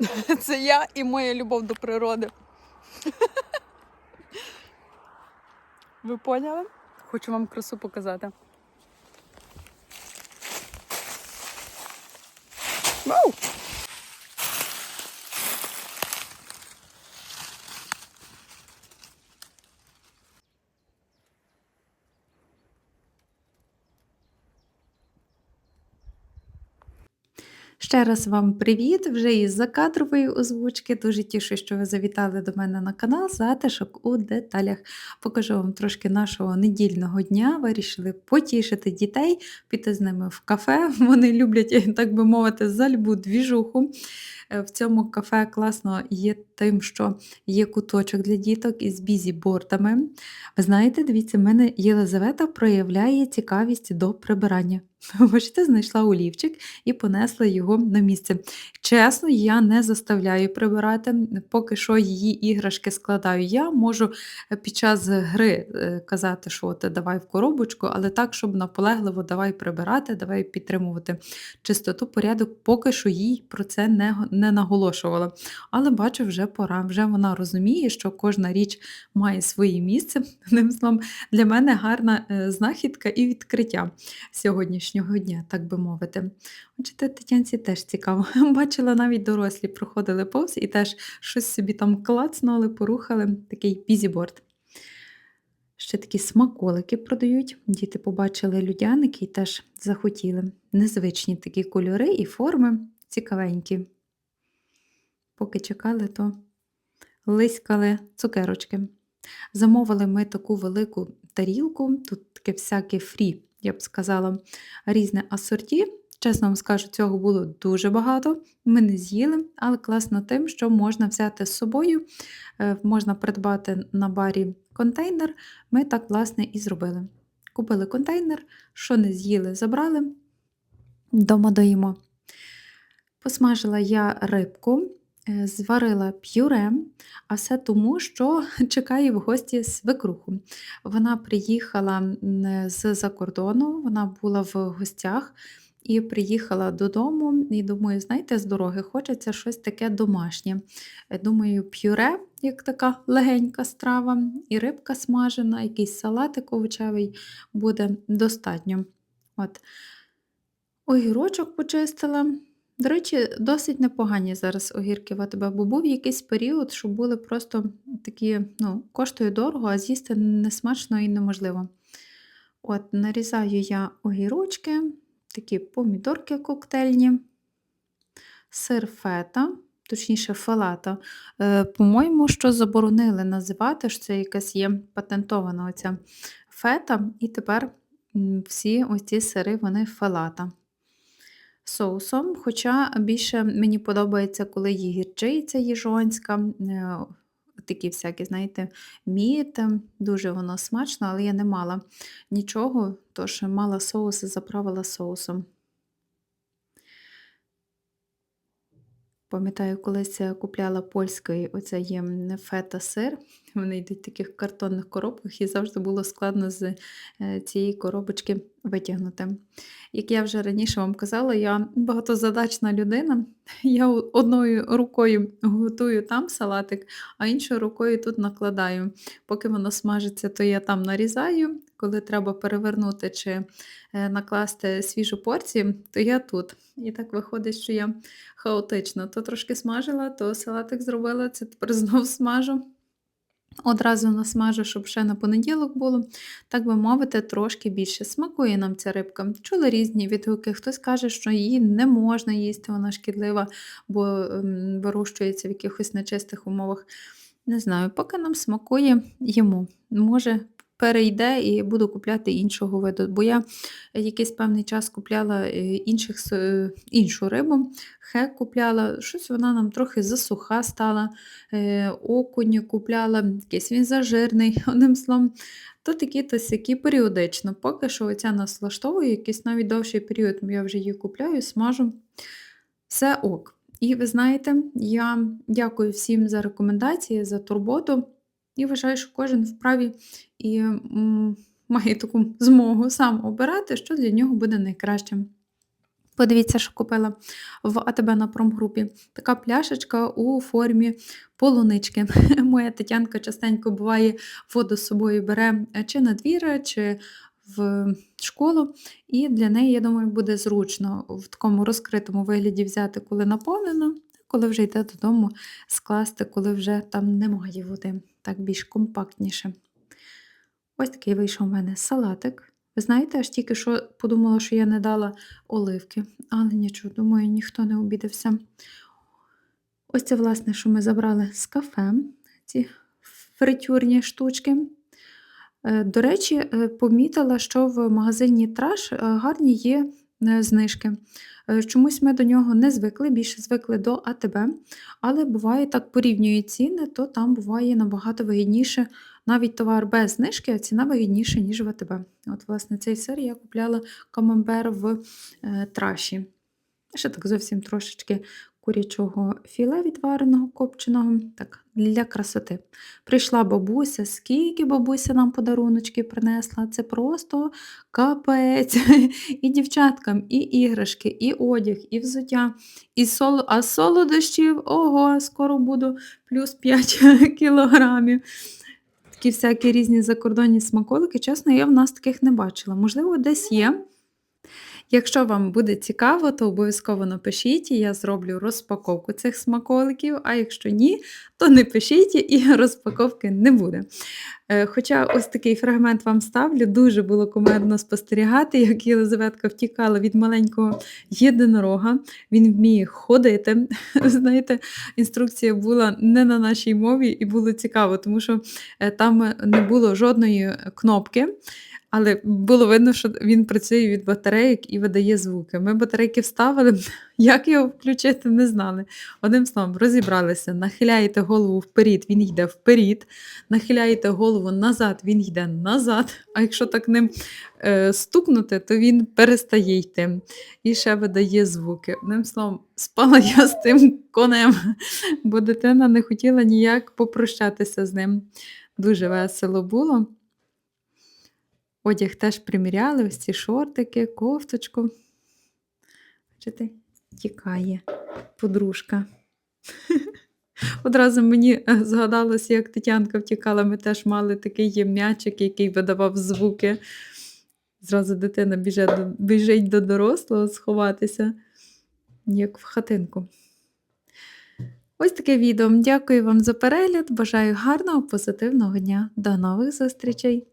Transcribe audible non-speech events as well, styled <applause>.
<laughs> Це я і моя любов до природи. <laughs> Ви поняли? Хочу вам красу показати. Вау! Ще раз вам привіт! Вже із закадрової озвучки. Дуже тішу, що ви завітали до мене на канал Затишок у деталях. Покажу вам трошки нашого недільного дня. Вирішили потішити дітей, піти з ними в кафе. <laughs> Вони люблять, так би мовити, за любу двіжуху. Е, В цьому кафе класно є тим, що є куточок для діток із бізі-бордами. Ви знаєте, дивіться, в мене Єлизавета проявляє цікавість до прибирання. Бачите, знайшла олівчик і понесла його на місце. Чесно, я не заставляю прибирати, поки що її іграшки складаю. Я можу е, під час гри е, казати, що от давай в коробочку, але так, щоб наполегливо давай прибирати, давай підтримувати чистоту, порядок, поки що їй про це не, не наголошувала. Але бачу, вже пора. Вже вона розуміє, що кожна річ має своє місце. Одним словом, для мене гарна е, знахідка і відкриття сьогоднішнього дня, так би мовити. Бачите, Тетянці теж цікаво. <laughs> Бачила, навіть дорослі проходили повз і теж щось собі там клацнули, порухали, такий бізіборд. Ще такі смаколики продають. Діти побачили людяники і теж захотіли. Незвичні такі кольори і форми цікавенькі. Поки чекали, то лиськали цукерочки. Замовили ми таку велику тарілку, тут таке всяке фрі, я б сказала, різне асорті. Чесно вам скажу, цього було дуже багато. Ми не з'їли, але класно тим, що можна взяти з собою, е, можна придбати на барі контейнер. Ми так, власне, і зробили. Купили контейнер, що не з'їли, забрали, дома доїмо. Посмажила я рибку, е, зварила п'юре, а все тому, що <laughs> чекає в гості свекруху. Вона приїхала з-за кордону, вона була в гостях і приїхала додому. І думаю, знаєте, з дороги хочеться щось таке домашнє. Е, Думаю, п'юре, як така легенька страва, і рибка смажена, якийсь салатик овочевий буде достатньо. От. Огірочок почистила. До речі, досить непогані зараз огірки в АТБ, бо був якийсь період, що були просто такі, ну, коштує дорого, а з'їсти несмачно і неможливо. От, нарізаю я огірочки, такі помідорки коктейльні, сир фета, точніше фалата. Е, по-моєму, що заборонили називати, що це якась є патентована оця фета, і тепер всі ось ці сири, вони фалата соусом, хоча більше мені подобається, коли є гірчиця їжонська, е, такі всякі, знаєте, мід, дуже воно смачно, але я не мала нічого, тож мала соус і заправила соусом. Пам'ятаю, колись я купляла польський оце є м, фета-сир. Вони йдуть в таких картонних коробках, і завжди було складно з е, цієї коробочки витягнути. Як я вже раніше вам казала, я багатозадачна людина. Я одною рукою готую там салатик, а іншою рукою тут накладаю. Поки воно смажиться, то я там нарізаю. Коли треба перевернути чи е, накласти свіжу порцію, то я тут. І так виходить, що я хаотично. То трошки смажила, то салатик зробила, це тепер знов смажу. Одразу насмажу, щоб ще на понеділок було, так би мовити, трошки більше. Смакує нам ця рибка. Чули різні відгуки. Хтось каже, що її не можна їсти, вона шкідлива, бо ем, вирощується в якихось нечистих умовах. Не знаю, поки нам смакує йому. Може, перейде і буду купляти іншого виду. Бо я якийсь певний час купляла е, інших, е, іншу рибу, хек купляла, щось вона нам трохи засуха стала е, окунь купляла, якийсь він зажирний, <laughs> одним словом, то такі то сякі періодично. Поки що оця нас влаштовує, якийсь навіть довший період я вже її купляю, смажу. Все ок. І ви знаєте, я дякую всім за рекомендації, за турботу. І вважаю, що кожен вправі і має таку змогу сам обирати, що для нього буде найкращим. Подивіться, що купила в АТБ на промгрупі. Така пляшечка у формі полунички. <laughs> Моя Тетянка частенько буває воду з собою бере е, чи на двір, чи в школу. І для неї, я думаю, буде зручно в такому розкритому вигляді взяти, коли наповнено, коли вже йде додому, скласти, коли вже там немає води. Так більш компактніше. Ось такий вийшов у мене салатик. Ви знаєте, аж тільки що подумала, що я не дала оливки, але нічого, думаю, ніхто не обідався. Ось це, власне, що ми забрали з кафе, ці фритюрні штучки. Е, До речі, е, помітила, що в магазині Траш е, гарні є знижки. Е, Чомусь ми до нього не звикли, більше звикли до АТБ, але буває так порівнюю ціни, то там буває набагато вигідніше навіть товар без знижки, а ціна вигідніша, ніж в АТБ. От, власне, цей сир я купляла камамбер в е, траші. Ще так зовсім трошечки курячого філе відвареного, копченого, так, для красоти. Прийшла бабуся, скільки бабуся нам подаруночки принесла. Це просто капець. <laughs> І дівчаткам, і іграшки, і одяг, і взуття, і соло... а солодощів, ого, скоро буду плюс 5 <laughs> кілограмів. Такі всякі різні закордонні смаколики. Чесно, я в нас таких не бачила. Можливо, десь є. Якщо вам буде цікаво, то обов'язково напишіть, і я зроблю розпаковку цих смаколиків, а якщо ні, то не пишіть і розпаковки не буде. Е, Хоча ось такий фрагмент вам ставлю, дуже було комедно спостерігати, як Єлизаветка втікала від маленького єдинорога. Він вміє ходити. <laughs> Знаєте, інструкція була не на нашій мові, і було цікаво, тому що е, там не було жодної кнопки. Але було видно, що він працює від батарейок і видає звуки. Ми батарейки вставили, <laughs> як його включити, не знали. Одним словом, розібралися, нахиляєте голову вперед, він йде вперед, нахиляєте голову назад, він йде назад. А якщо так ним е, стукнути, то він перестає йти і ще видає звуки. Одним словом, спала <laughs> я з тим конем, бо дитина не хотіла ніяк попрощатися з ним. Дуже весело було. Одяг теж приміряли, ось ці шортики, кофточку. Бачите, тікає подружка. <laughs> Одразу мені е, згадалося, як Тетянка втікала, ми теж мали такий м'ячик, який видавав звуки. Зразу дитина біжить до, біжить до дорослого сховатися, як в хатинку. Ось таке відео. Дякую вам за перегляд. Бажаю гарного, позитивного дня. До нових зустрічей!